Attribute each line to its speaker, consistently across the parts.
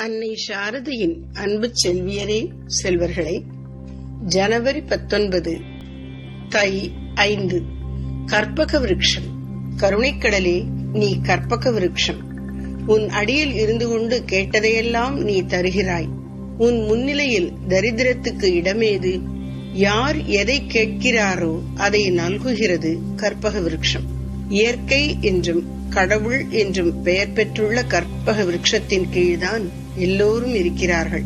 Speaker 1: அன்னை சாரதியின் அன்பு செல்வியரே செல்வர்களே ஜனவரி பத்தொன்பது தை ஐந்து கற்பக விருட்சம். கருணைக்கடலே நீ கற்பக விருட்சம். உன் அடியில் இருந்து கொண்டு கேட்டதையெல்லாம் நீ தருகிறாய். உன் முன்னிலையில் தரித்திரத்துக்கு இடமேது? யார் எதை கேட்கிறாரோ அதை நல்குகிறது கற்பக விருட்சம். இயற்கை என்றும் கடவுள் என்றும் பெயர் பெற்றுள்ள கற்பக விருட்சத்தின் கீழ்தான் எல்லோரும் இருக்கிறார்கள்.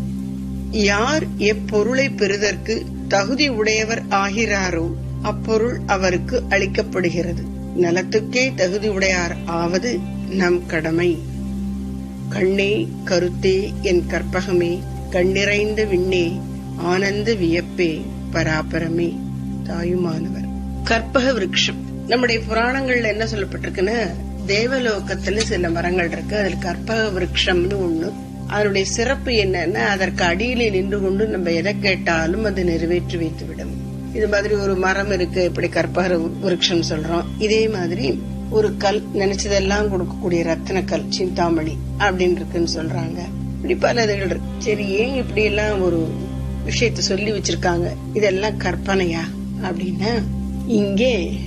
Speaker 1: யார் எப்பொருளை பெறுதற்கு தகுதி உடையவர் ஆகிறாரோ அப்பொருள் அவருக்கு அளிக்கப்படுகிறது. நலத்துக்கே தகுதி உடையார் ஆவது நம் கடமை. கண்ணே கருத்தே என் கற்பகமே கண்ணிறைந்த விண்ணே ஆனந்த வியப்பே பராபரமே. தாயுமானவர். கற்பக விருட்சம் நம்முடைய புராணங்கள்ல என்ன சொல்லப்பட்டிருக்குன்னா தேவலோகத்துல சில மரங்கள் இருக்கு. அதுல கற்பக விரக்ஷம்னு ஒண்ணு. அதனுடைய சிறப்பு என்னன்னா அதற்கு அடியிலே நின்று கொண்டு நம்ம எதை கேட்டாலும் அது நிறைவேற்றி வைத்து விடும். இது மாதிரி ஒரு மரம் இருக்கு. இப்படி கற்பக விருட்சம் சொல்றோம். இதே மாதிரி ஒரு கல் நினைச்சதெல்லாம் கொடுக்கக்கூடிய ரத்தன கல் சிந்தாமணி அப்படின்னு இருக்குன்னு சொல்றாங்க. இப்படி பல இதுகள் இருக்கு. சரி ஏன் இப்படி எல்லாம் ஒரு விஷயத்த சொல்லி வச்சிருக்காங்க? இதெல்லாம் கற்பனையா? அப்படின்னா இங்கே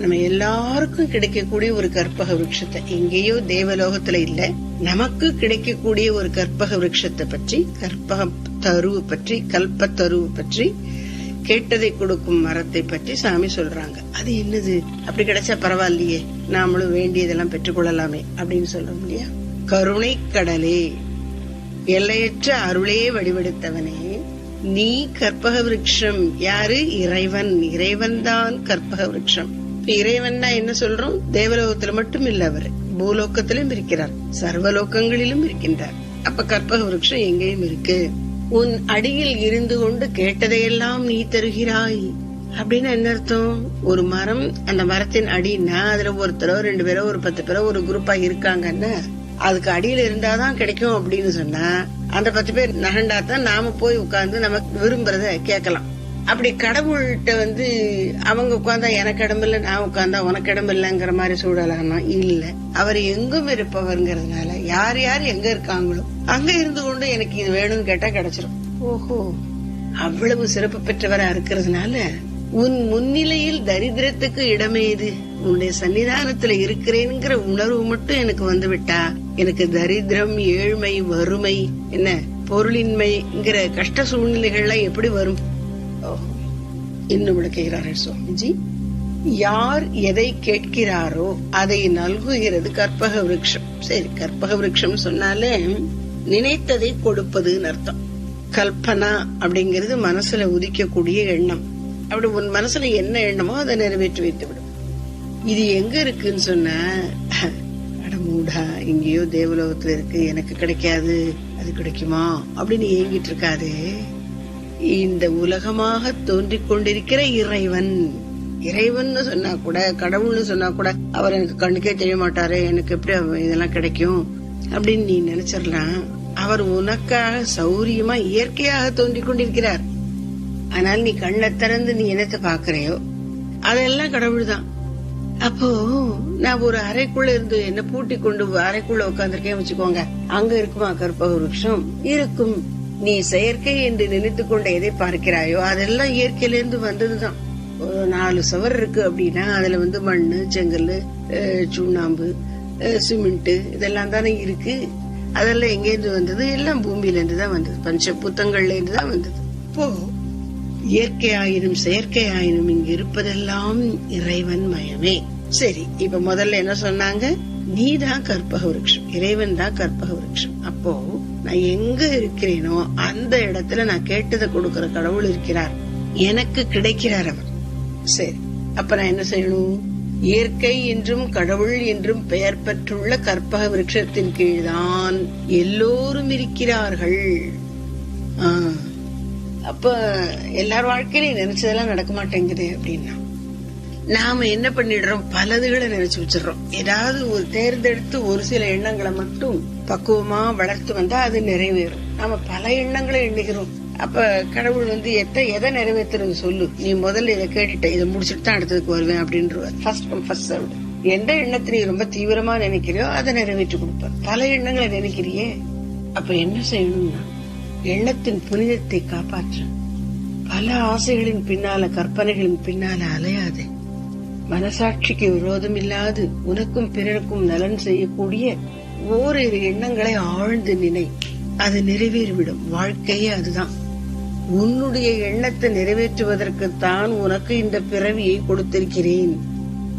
Speaker 1: நம்ம எல்லாருக்கும் கிடைக்கக்கூடிய ஒரு கற்பக விருட்சத்தை எங்கேயோ தேவலோகத்துல இல்ல நமக்கு கிடைக்கக்கூடிய ஒரு கற்பக விருட்சத்தை பற்றி கற்பக தருவு பற்றி கல்ப தருவு பற்றி கேட்டதை கொடுக்கும் மரத்தை பற்றி சாமி சொல்றாங்க. அது என்னது? அப்படி கிடைச்சா பரவாயில்லையே நாமளும் வேண்டியதெல்லாம் பெற்றுக்கொள்ளலாமே அப்படின்னு சொல்றோம் இல்லையா? கருணை கடலே எல்லையற்ற அருளே வடிவெடுத்தவனே நீ கற்பக விருட்சம் யாரு? இறைவன். இறைவன் தான் கற்பக விருட்சம் இப்ப இறைவன்னா என்ன சொல்றோம்? தேவலோகத்துல மட்டும் இல்ல அவர். பூலோகத்திலும் இருக்கிறார். சர்வலோகங்களிலும் இருக்கின்றார். அப்ப கற்பக விருட்சம் எங்கேயும் இருக்கு. உன் அடியில் இருந்து கொண்டு கேட்டதையெல்லாம் நீ தருகிறாய். அப்படின்னு என்ன அர்த்தம்? ஒரு மரம் அந்த மரத்தின் அடின்னா அதுல ஒருத்தரோ ரெண்டு பேரோ ஒரு பத்து பேரோ ஒரு குரூப்பா இருக்காங்கன்னா அதுக்கு அடியில இருந்தாதான் கிடைக்கும் அப்படின்னு சொன்னா அந்த பத்து பேர் நகண்டாதான் நாம போய் உட்கார்ந்து நமக்கு விரும்புறத கேட்கலாம். அப்படி கடவுள்கிட்ட வந்து அவங்க உட்கார்ந்தா எனக்கு இடம் இல்ல நான் உட்கார்ந்தா உனக்கு இடம் இல்லைங்கிற மாதிரி சூழலானா இல்ல. அவர் எங்கும் இருப்பவர்ங்கிறதுனால யார் யார் எங்க இருக்காங்களோ அங்க இருந்து கொண்டு எனக்கு இது வேணும்னு கேட்டா கிடைச்சிரும். ஓஹோ. அவ்வளவு சிறப்பு பெற்றவரா இருக்கிறதுனால உன் முன்னிலையில் தரித்திரத்துக்கு இடமேது உன்னுடைய சன்னிதானத்துல இருக்கிறேங்கிற உணர்வு மட்டும் எனக்கு வந்து விட்டா எனக்கு தரித்திரம் ஏழ்மை வறுமை என்ன பொருளின்மைங்கிற கஷ்ட சூழ்நிலைகள்லாம் எப்படி வரும்? இன்னும் விளக்குகிறார்கள் சுவாமிஜி. யார் எதை கேட்கிறாரோ அதை நல்குகிறது கற்பக விரக்ஷம் சரி கற்பக விரக்ஷம் சொன்னாலே நினைத்ததை கொடுப்பதுன்னு அர்த்தம். கல்பனா அப்படிங்கிறது மனசுல உதிக்கக்கூடிய எண்ணம். அப்படி உன் மனசுல என்ன எண்ணமோ அதை நிறைவேற்றி வைத்து விடும் இது எங்க இருக்குன்னு சொன்ன அடமூடா எங்கேயோ தேவலோகத்துல இருக்கு எனக்கு கிடைக்காது அது கிடைக்குமா அப்படின்னு ஏங்கிட்டு இருக்காதே. இந்த உலகமாக தோன்றிக் கொண்டிருக்கிற இறைவன். இறைவன் சொன்னா கூட கடவுள்னு சொன்னா கூட அவர் எனக்கு கண்ணுக்கே தெரிய மாட்டாரு எனக்கு எப்படி இதெல்லாம் கிடைக்கும்? அப்படின்னு நீ நினைச்சிடலாம் அவர் உனக்காக சௌரியமா இயற்கையாக தோன்றிக் கொண்டிருக்கிறார். ஆனால் நீ கண்ணை திறந்து நீ என்னத்தை பாக்குறையோ அதெல்லாம் கடவுள் தான் அப்போ நான் ஒரு அறைக்குள்ள இருந்து என்ன பூட்டி கொண்டு அறைக்குள்ள உட்காந்துருக்கேன் வச்சுக்கோங்க. அங்க இருக்குமா கற்பக விருட்சம்? இருக்கும். நீ செயற்கை என்று நினைத்து கொண்ட எதை பார்க்கிறாயோ அதெல்லாம் இயற்கையிலேருந்து வந்ததுதான். ஒரு நாலு சுவர் இருக்கு அப்படின்னா அதுல வந்து மண்ணு செங்கல் சுண்ணாம்பு சிமெண்ட் இதெல்லாம் தானே இருக்கு. அதெல்லாம் எங்கேருந்து வந்தது? எல்லாம் பூமியில இருந்து தான் வந்தது. பஞ்ச புத்தங்கள்ல இருந்து தான் வந்தது. இப்போ இயற்கை ஆயினும் செயற்கை ஆயினும் இங்கு இருப்பதெல்லாம் இறைவன் மயமே. சரி இப்ப முதல்ல என்ன சொன்னாங்க? நீ தான் கற்பக விருட்சம் இறைவன் தான் கற்பக விருட்சம் அப்போ நான் எங்க இருக்கிறேனோ அந்த இடத்துல நான் கேட்டதை கொடுக்கிற கடவுள் இருக்கிறார். எனக்கு கிடைக்கிறார் அவர். சரி அப்ப நான் என்ன செய்யணும்? இயற்கை என்றும் கடவுள் என்றும் பெயர் பெற்றுள்ள கற்பக விருட்சத்தின் கீழ்தான் எல்லோரும் இருக்கிறார்கள். அப்ப எல்லார் வாழ்க்கையிலும் நினைச்சதெல்லாம் நடக்க மாட்டேங்குது அப்படின்னா நாம என்ன பண்ணிடுறோம்? பலதுகளை நினைச்சு வச்சிடறோம். ஏதாவது ஒரு தேர்ந்தெடுத்து ஒரு சில எண்ணங்களை மட்டும் பக்குவமா வளர்த்து வந்தா அது நிறைவேறும். நாம பல எண்ணங்களை எண்ணுகிறோம். அப்ப கடவுள் வந்து எத்த எதை நிறைவேற்றுறது சொல்லு. நீ முதல்ல இதை கேட்டுட்ட இதை முடிச்சுட்டு தான் அடுத்ததுக்கு வருவேன் அப்படின்றவர். ஃபர்ஸ்ட் கம் ஃபர்ஸ்ட் சர்வ்டு எந்த எண்ணத்தை நீ ரொம்ப தீவிரமா நினைக்கிறியோ அதை நிறைவேற்றி கொடுப்ப பல எண்ணங்களை நினைக்கிறியே? அப்ப என்ன செய்யணும்னா எண்ணத்தின் புனிதத்தை காப்பாற்ற. பல ஆசைகளின் பின்னால கற்பனைகளின் பின்னால அலையாதே. மனசாட்சிக்கு விரோதம் இல்லாது உனக்கும் பிறருக்கும் நலன் செய்யக்கூடிய ஓரிரு எண்ணங்களை ஆழ்ந்து நினை. அது நிறைவேறிவிடும். வாழ்க்கையே அதுதான். உன்னுடைய எண்ணத்தை நிறைவேற்றுவதற்கு தான் உனக்கு இந்த பிறவியை கொடுத்திருக்கிறேன்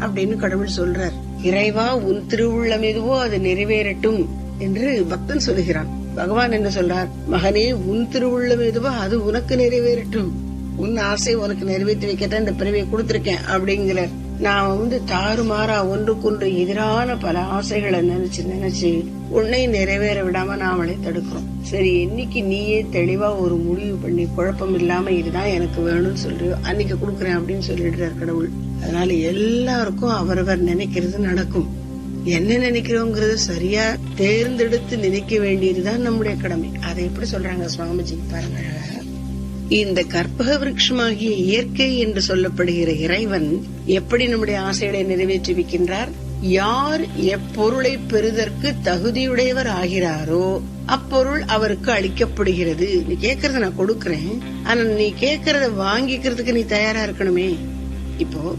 Speaker 1: அப்படின்னு கடவுள் சொல்றார். இறைவா உன் திருவுள்ளம் எதுவோ அது நிறைவேறட்டும் என்று பக்தன் சொல்லுகிறான். பகவான் என்ன சொல்றார்? மகனே உன் திருவுள்ளம் எதுவோ அது உனக்கு நிறைவேறட்டும். உன் ஆசை உனக்கு நிறைவேற்றி வைக்கத்தான் இந்த பிறவியை கொடுத்திருக்கேன் அப்படிங்கிறார். நான் வந்து தாறுமாறா ஒன்றுக்கொன்று எதிரான பல ஆசைகளை நினைச்சு நினைச்சு உன்னை நிறைவேற விடாம நாமளே தடுக்கிறோம். சரி என்னைக்கு நீயே தெளிவா ஒரு முடிவு பண்ணி குழப்பம் இல்லாம இதுதான் எனக்கு வேணும்னு சொல்றியோ அன்னைக்கு கொடுக்குறேன் அப்படின்னு சொல்லிடுறார் கடவுள். அதனால எல்லாருக்கும் அவரவர் நினைக்கிறது நடக்கும். என்ன நினைக்கிறோங்கிறது சரியா தேர்ந்தெடுத்து நினைக்க வேண்டியதுதான் நம்முடைய கடமை. அதை எப்படி சொல்றாங்க சுவாமிஜி? பாருங்க. இந்த கற்பக விருட்சமாகிய இயற்கை என்று சொல்லப்படுகிற இறைவன் எப்படி நம்முடைய ஆசைகளை நிறைவேற்றி வைக்கின்றார் யார் எப்பொருளை பெறுதற்கு தகுதியுடையவர் ஆகிறாரோ அப்பொருள் அவருக்கு அளிக்கப்படுகிறது. நீ கேக்குறத நான் கொடுக்கறேன். ஆனா நீ கேக்குறத வாங்கிக்கிறதுக்கு நீ தயாரா இருக்கணுமே. இப்போ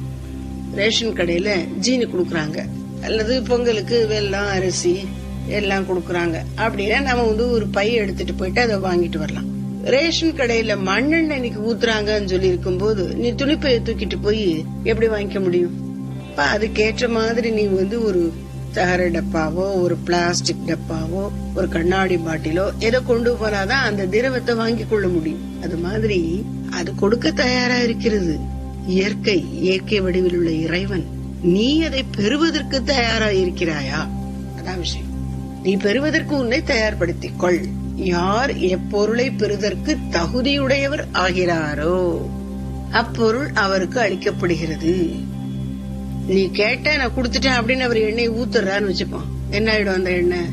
Speaker 1: ரேஷன் கடையில ஜீனி குடுக்கறாங்க. அல்லது பொங்கலுக்கு வெல்லம் அரிசி எல்லாம் குடுக்கறாங்க. அப்படின்னா நம்ம வந்து ஒரு பை எடுத்துட்டு போயிட்டு அதை வாங்கிட்டு வரலாம். ரேஷன் கடையில மண்ணெண்ணெய் இன்னைக்கு ஊத்துறாங்கன்னு சொல்லி இருக்கும்போது நீ துணிப்பைய தூக்கிட்டு போய் எப்படி வாங்கிக்க முடியும்? அதுக்கேற்ற மாதிரி நீ வந்து ஒரு தகர டப்பாவோ ஒரு பிளாஸ்டிக் டப்பாவோ ஒரு கண்ணாடி பாட்டிலோ எதை கொண்டு போனாதான் அந்த திரவத்தை வாங்கி கொள்ள முடியும். அது மாதிரி அது கொடுக்க தயாரா இருக்கிறது. இயற்கை இயற்கை வடிவில் உள்ள இறைவன் நீ அதை பெறுவதற்கு தயாரா இருக்கிறாயா? அதான் விஷயம். நீ பெறுவதற்கு உன்னை தயார்படுத்திக் கொள். யார் எப்பொருளை பெறுதற்கு தகுதியுடையவர் ஆகிறாரோ அப்பொருள் அவருக்கு அளிக்கப்படுகிறது. நீ கேட்ட நான் கொடுத்துட்டேன் அப்படின்னு அவர் எண்ணெய் ஊத்துறான்னு வச்சுப்போம். என்ன ஆயிடும் அந்த எண்ணெய்?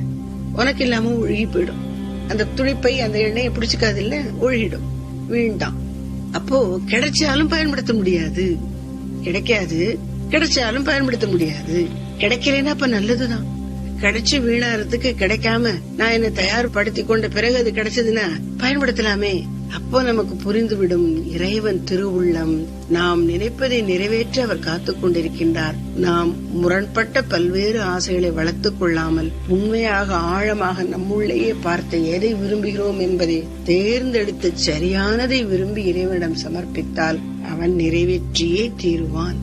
Speaker 1: உனக்கு இல்லாம ஒழுகி போயிடும். அந்த துணிப்பை அந்த எண்ணெயை பிடிச்சிக்காது இல்ல ஒழுகிடும் வீண்டாம் அப்போ கிடைச்சாலும் பயன்படுத்த முடியாது. கிடைக்காது கிடைச்சாலும் பயன்படுத்த முடியாது. கிடைக்கலன்னா அப்ப நல்லதுதான். கிடைச்சு வீணாறதுக்கு கிடைக்காம நான் என்ன தயார்படுத்தி கொண்ட பிறகு அது கிடைச்சதுன்னா பயன்படுத்தலாமே. அப்போ நமக்கு புரிந்துவிடும் இறைவன் திருவுள்ளம். நாம் நினைப்பதை நிறைவேற்ற அவர் காத்துக் கொண்டிருக்கின்றார். நாம் முரண்பட்ட பல்வேறு ஆசைகளை வளர்த்துக் கொள்ளாமல் உண்மையாக ஆழமாக நம்முள்ளேயே பார்த்து எதை விரும்புகிறோம் என்பதை தேர்ந்தெடுத்து சரியானதை விரும்பி இறைவனிடம் சமர்ப்பித்தால் அவன் நிறைவேற்றியே தீருவான்.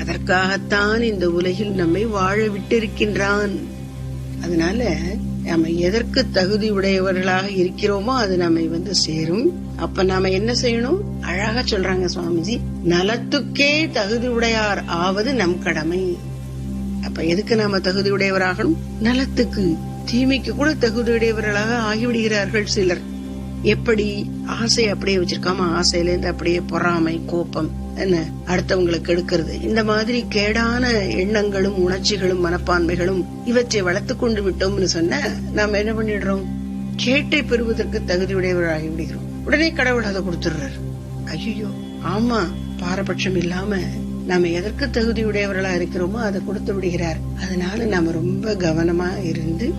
Speaker 1: அதற்காகத்தான் இந்த உலகில் நம்மை வாழ விட்டிருக்கின்றான். அதனால நம்ம எதற்கு தகுதி உடையவர்களாக இருக்கிறோமோ அது நம்மை வந்து சேரும். அப்ப நாம என்ன செய்யணும்? அழகா சொல்றாங்க சுவாமிஜி நலத்துக்கே தகுதி உடையார் ஆவது நம் கடமை. அப்ப எதுக்கு நாம தகுதி உடையவராகணும்? நலத்துக்கு. தீமைக்கு கூட தகுதியுடையவர்களாக ஆகிவிடுகிறார்கள் சிலர். எப்படி? ஆசை அப்படியே வச்சிருக்காம? ஆசையில இருந்து அப்படியே பொறாமை கோபம். என்ன அடுத்தவங்களுக்கு எடுக்கிறது இந்த மாதிரி கேடான எண்ணங்களும் உணர்ச்சிகளும் மனப்பான்மைகளும் இவற்றை வளர்த்து கொண்டு விட்டோம்னு சொன்ன நாம என்ன பண்ணிடுறோம்? கேட்டை பெறுவதற்கு தகுதியுடையவராகி விடுகிறோம். உடனே கடவுள் அதை கொடுத்துடுறாரு. ஐயோ ஆமா பாரபட்சம் இல்லாம நாம எதற்கு தகுதியுடையவர்களா இருக்கிறோமோ அதை கொடுத்து விடுகிறார். அதனால நாம ரொம்ப கவனமா இருந்து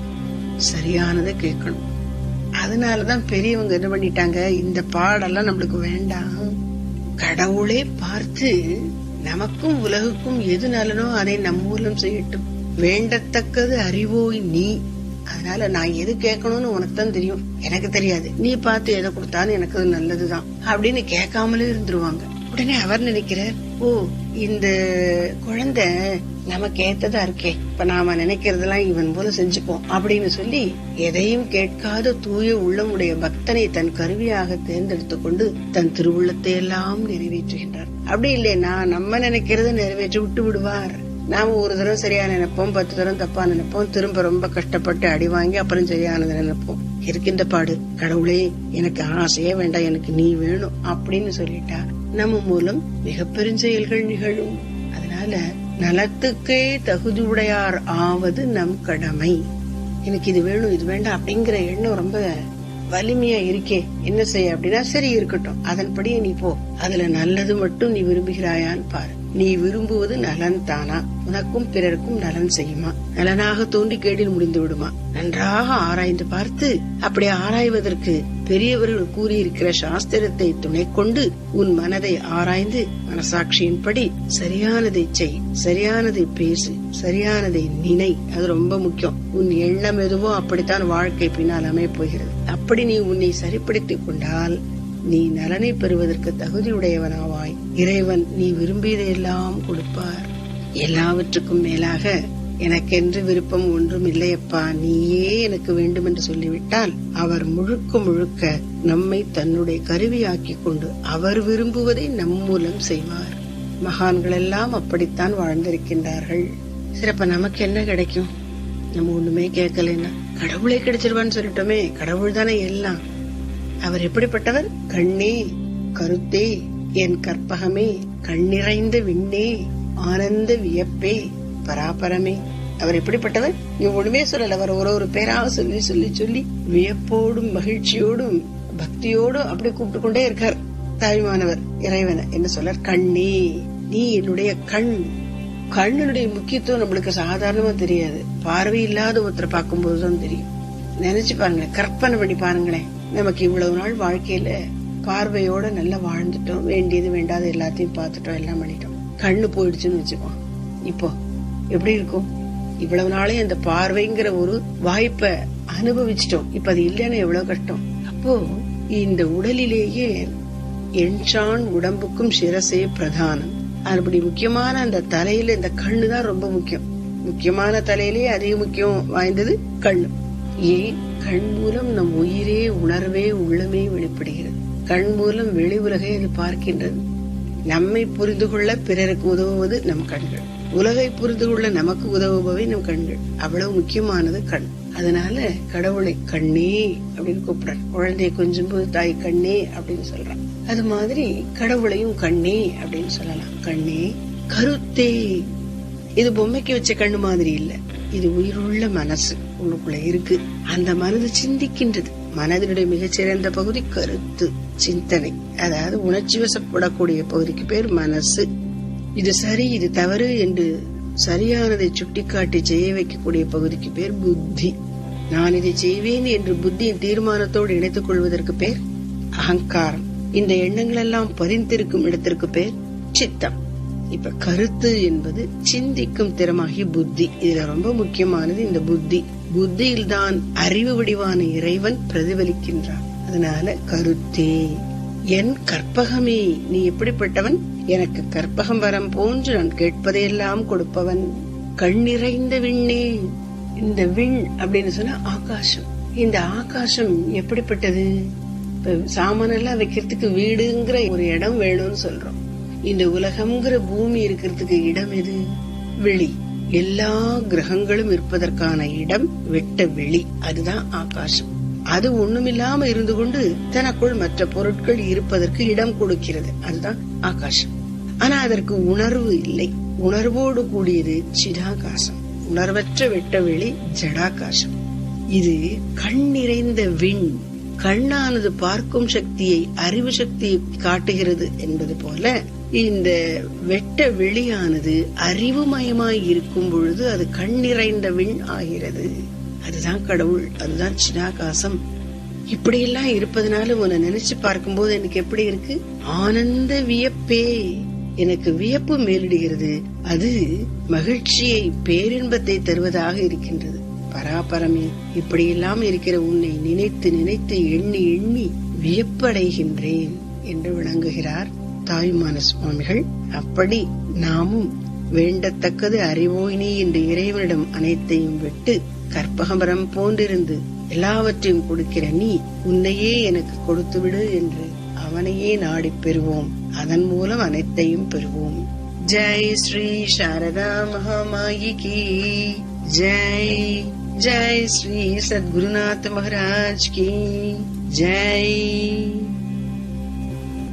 Speaker 1: சரியானதை கேட்கணும். அதனாலதான் பெரியவங்க என்ன பண்ணிட்டாங்க? இந்த பாடெல்லாம் நம்மளுக்கு வேண்டாம். கடவுளே பார்த்து நமக்கும் உலகுக்கும் எது நலனோ அதை நம் மூலம் செய்யட்டும். வேண்டத்தக்கது அறிவோய் நீ. அதனால நான் எது கேட்கணும்னு உனக்கு தான் தெரியும். எனக்கு தெரியாது. நீ பார்த்து எதை கொடுத்தாலும் எனக்கு அது நல்லதுதான். அப்படின்னு கேட்காமலே இருந்துருவாங்க. உடனே அவர் நினைக்கிறார் ஓ இந்த குழந்தை நமக்கு ஏத்ததா இருக்கே. இப்ப நாம நினைக்கிறதெல்லாம் இவன் போல செஞ்சுப்போம் அப்படின்னு சொல்லி எதையும் கேட்காத தூய உள்ளமுடைய பக்தனை தன் கருவியாக தேர்ந்தெடுத்து கொண்டு தன் திருவுள்ளத்தை எல்லாம் நிறைவேற்றுகின்றார். அப்படி இல்லைன்னா நம்ம நினைக்கிறத நிறைவேற்றி விட்டு விடுவார். நாம ஒரு தடவை சரியா நினைப்போம் பத்து தடவை தப்பா நினைப்போம் திரும்ப ரொம்ப கஷ்டப்பட்டு அடி வாங்கி அப்புறம் சரியானதை நினைப்போம். இருக்கின்ற பாடு கடவுளே எனக்கு ஆசையே வேண்டாம் எனக்கு நீ வேணும் அப்படின்னு சொல்லிட்டா நம்ம மூலம் மிக பெருஞ்செயல்கள் நிகழும். அதனால நலத்துக்கே தகுதியுடையார் ஆவது நம் கடமை. எனக்கு இது வேணும் இது வேண்டாம் அப்படிங்கிற எண்ணம் ரொம்ப வலிமையா இருக்கே. என்ன செய்ய அப்படின்னா சரி இருக்கட்டும். அதன்படியே நீ போ. அதுல நல்லது மட்டும் நீ விரும்புகிறாயான்னு பாரு. நீ விரும்புவது நலன் தானா? உனக்கும் பிறருக்கும் நலன் செய்யுமா? நலனாக தோன்றி கேடில் முடிந்து விடுமா? நன்றாக ஆராய்ந்து பார்த்து அப்படி ஆராய்வதற்கு பெரியவர்கள் கூறியிருக்கிற சாஸ்திரத்தை துணை கொண்டு உன் மனதை ஆராய்ந்து மனசாட்சியின்படி சரியானதை செய் சரியானதை பேசு சரியானதை நினை. அது ரொம்ப முக்கியம். உன் எண்ணம் எதுவோ அப்படித்தான் வாழ்க்கை பின்னால் அமைய போகிறது. அப்படி நீ உன்னை சரிப்படுத்திக் கொண்டால் நீ நலனை பெறுவதற்கு தகுதியுடையவனாவாய். இறைவன் நீ விரும்பியதையெல்லாம் கொடுப்பார். எல்லாவற்றுக்கும் மேலாக எனக்கென்று விருப்பம் ஒன்றும் இல்லையப்பா நீயே எனக்கு வேண்டும் என்று சொல்லிவிட்டால் அவர் முழுக்க முழுக்க நம்மை தன்னுடைய கருவியாக்கி கொண்டு அவர் விரும்புவதை நம் மூலம் செய்வார். மகான்கள் எல்லாம் அப்படித்தான் வாழ்ந்திருக்கின்றார்கள். சிறப்ப நமக்கு என்ன கிடைக்கும்? நம்ம ஒண்ணுமே கேட்கலன்னா கடவுளே கிடைச்சிருவான்னு சொல்லிட்டோமே கடவுள் தானே எல்லாம். அவர் எப்படிப்பட்டவர்? கண்ணே கருத்தே என் கற்பகமே கண்ணிறைந்த விண்ணே ஆனந்த வியப்பே பராபரமே. அவர் எப்படிப்பட்டவர்? நீ ஒண்ணுமே சொல்லல. அவர் ஒரு ஒரு பேராக சொல்லி சொல்லி சொல்லி வியப்போடும் மகிழ்ச்சியோடும் பக்தியோடும் அப்படி கூப்பிட்டு கொண்டே இருக்கார். தாய்மானவர் இறைவனை என்ன சொல்றார் கண்ணே நீ என்னுடைய கண். கண்ணுடைய முக்கியத்துவம் நம்மளுக்கு சாதாரணமா தெரியாது. பார்வை இல்லாத ஒருத்தரை பார்க்கும்போதுதான் தெரியும். நினைச்சு பாருங்களேன் கற்பனை பண்ணி பாருங்களேன். நமக்கு இவ்வளவு நாள் வாழ்க்கையில பார்வையோட நல்லா வாழ்ந்துட்டோம். வேண்டியது வேண்டாத எல்லாத்தையும் பார்த்துட்டோம் எல்லாம் பண்ணிட்டோம். கண்ணு போயிடுச்சுன்னு வச்சுப்போம் இப்போ எப்படி இருக்கும்? இவ்வளவு நாளே அந்த பார்வைங்கிற ஒரு வாய்ப்பை அனுபவிச்சிட்டோம். இப்ப அது இல்லைன்னு எவ்வளவு கஷ்டம்? அப்போ இந்த உடலிலேயே என்சான் உடம்புக்கும் சிரசே பிரதானம். அப்படி முக்கியமான அந்த தலையில இந்த கண்ணு தான் ரொம்ப முக்கியம். முக்கியமான தலையிலேயே அதிக முக்கியம் வாய்ந்தது கண்ணு. ஏன்? கண் மூலம் நம் உயிரே உணர்வே உள்ளமே வெளிப்படுகிறது. கண் மூலம் வெளி உலகை அது பார்க்கின்றது. நம்மை புரிந்து கொள்ள பிறருக்கு உதவுவது நம் கண்கள். உலகை புரிந்து கொள்ள நமக்கு உதவுபவை நம் கண்கள். அவ்வளவு முக்கியமானது கண். அதனால கடவுளை கண்ணே அப்படின்னு கூப்பிடுறான் குழந்தைய கொஞ்சம் போது தாய் கண்ணே அப்படின்னு சொல்றான். அது மாதிரி கடவுளையும் கண்ணே அப்படின்னு சொல்லலாம். கண்ணே கருத்தே. இது பொம்மைக்கு வச்ச கண்ணு மாதிரி இல்ல. இது உயிருள்ள மனசு. உனக்குள்ள இருக்கு. அந்த மனது சிந்திக்கின்றது. மனதினுடைய மிகச்சிறந்த பகுதி கருத்து சிந்தனை. அதாவது உணர்ச்சி வசப்படக்கூடிய பகுதிக்கு பேர் மனசு. இது சரி இது தவறு என்று சரியானதை சுட்டிக்காட்டி செய்ய வைக்கக்கூடிய பகுதிக்கு பேர் புத்தி. நான் இதை செய்வேன் என்று புத்தியின் தீர்மானத்தோடு இணைத்துக் கொள்வதற்கு பேர் அகங்காரம். இந்த எண்ணங்கள் எல்லாம் பதிந்திருக்கும் இடத்திற்கு பேர் சித்தம். இப்ப கருத்து என்பது சிந்திக்கும் திறமாகிய புத்தி. இதுல ரொம்ப முக்கியமானது இந்த புத்தி. புத்தியில்தான் அறிவு வடிவான இறைவன் பிரதிபலிக்கின்றான். அதனால கருத்தே என் கற்பகமே நீ எப்படிப்பட்டவன்? எனக்கு கற்பகம் வரம் போன்று நான் கேட்பதையெல்லாம் கொடுப்பவன். கண்ணிறைந்த விண்ணே இந்த விண் அப்படின்னு சொன்னா ஆகாசம். இந்த ஆகாசம் எப்படிப்பட்டது? சாமான் சாமானெல்லாம் வைக்கிறதுக்கு வீடுங்கிற ஒரு இடம் வேணும்னு சொல்றோம். இந்த உலகம்ங்கிற பூமி இருக்கிறதுக்கு இடம் எது? வெளி. எல்லா கிரகங்களும் இருப்பதற்கான இடம் வெட்ட வெளி. அதுதான் ஆகாசம். அது ஒண்ணுமில்லாம இருந்து கொண்டு தனக்குள் மற்ற பொருட்கள் இருப்பதற்கு இடம் கொடுக்கிறது. அதுதான் ஆகாசம். ஆனா அதற்கு உணர்வு இல்லை. உணர்வோடு கூடியது சிடாகாசம். உணர்வற்ற வெட்ட வெளி ஜடாகாசம். இது கண் நிறைந்த விண். கண்ணானது பார்க்கும் சக்தியை அறிவு சக்தியை காட்டுகிறது என்பது போல இந்த வெட்ட வெளியானது அறிவுமயமாய் இருக்கும் பொழுது அது கண் நிறைந்த விண் ஆகிறது. அதுதான் கடவுள் அதுதான் சினாகாசம். இப்படியெல்லாம் இருப்பதனால உன்னை நினைச்சு பார்க்கும்போது எனக்கு எப்படி இருக்கு? ஆனந்த வியப்பே. எனக்கு வியப்பு மேலிடுகிறது. அது மகிழ்ச்சியை பேரின்பத்தை தருவதாக இருக்கின்றது. பராபரமே இப்படியெல்லாம் இருக்கிற உன்னை நினைத்து நினைத்து எண்ணி எண்ணி வியப்படைகின்றேன் என்று விளங்குகிறார் தாயுமான சுவாமிகள் அப்படி நாமும் வேண்டத்தக்கது அறிவோயினி என்று இறைவனிடம் அனைத்தையும் விட்டு கற்பகமரம் போன்றிருந்து எல்லாவற்றையும் கொடுக்கிற நீ உன்னையே எனக்கு கொடுத்துவிடு என்று அவனையே நாடி பெறுவோம். அதன் மூலம் அனைத்தையும் பெறுவோம். ஜெய் ஸ்ரீ சாரதா மகாமாயி கி. ஜெய் ஜெய் ஸ்ரீ சத்குருநாத் மகாராஜ் கி. ஜெய்.